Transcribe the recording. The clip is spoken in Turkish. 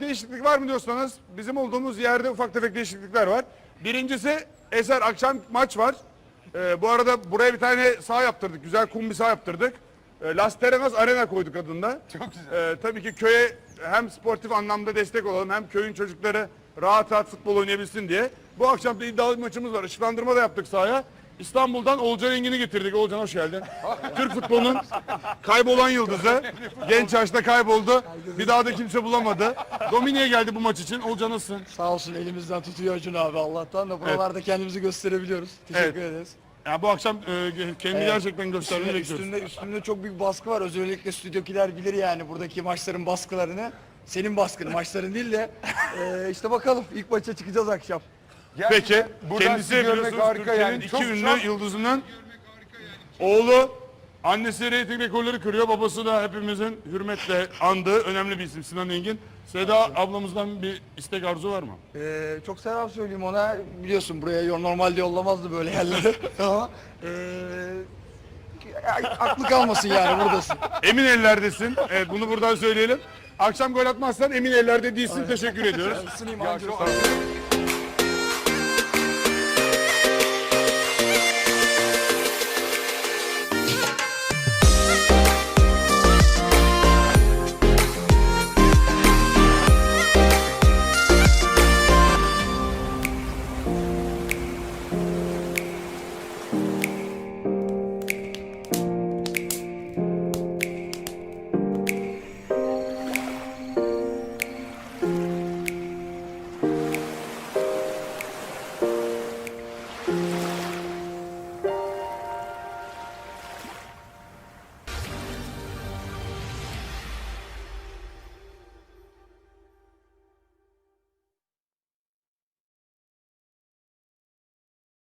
Değişiklik var mı diyorsanız bizim olduğumuz yerde ufak tefek değişiklikler var. Birincisi Eser akşam maç var. Ee, bu arada buraya bir tane saha yaptırdık. Güzel kum bir saha yaptırdık. Ee, Las Terenas Arena koyduk adında. Çok güzel. tabii ki köye hem sportif anlamda destek olalım hem köyün çocukları rahat rahat futbol oynayabilsin diye. Bu akşam da iddialı bir maçımız var. Işıklandırma da yaptık sahaya. İstanbul'dan Olcan Engin'i getirdik. Olcan hoş geldin. Türk futbolunun kaybolan yıldızı. Genç yaşta kayboldu. Bir daha da kimse bulamadı. Domine'ye geldi bu maç için. Olcan nasılsın? Sağ olsun elimizden tutuyor Acun abi Allah'tan da buralarda kendimizi gösterebiliyoruz. Teşekkür Evet. ederiz. Ya bu akşam e, kendini gerçekten göstermeyi Üstünde, bekliyoruz. üstünde, üstünde çok büyük baskı var. Özellikle stüdyokiler bilir yani buradaki maçların baskılarını. Senin baskın maçların değil de e, işte bakalım ilk maça çıkacağız akşam. Peki. Buradan Kendisi sizi görmek biliyorsunuz harika Türkiye'nin yani. iki Çok ünlü çok- yıldızının oğlu. Annesi reyting rekorları kırıyor. Babası da hepimizin hürmetle andığı önemli bir isim Sinan Engin. Seda ablamızdan bir istek arzu var mı? E, çok selam söyleyeyim ona. Biliyorsun buraya yo- normalde yollamazdı böyle yerlere. Ama e, aklı kalmasın yani buradasın. Emin ellerdesin. Evet bunu buradan söyleyelim. Akşam gol atmazsan emin ellerde değilsin. Teşekkür ediyoruz. Isınayım Ya anca.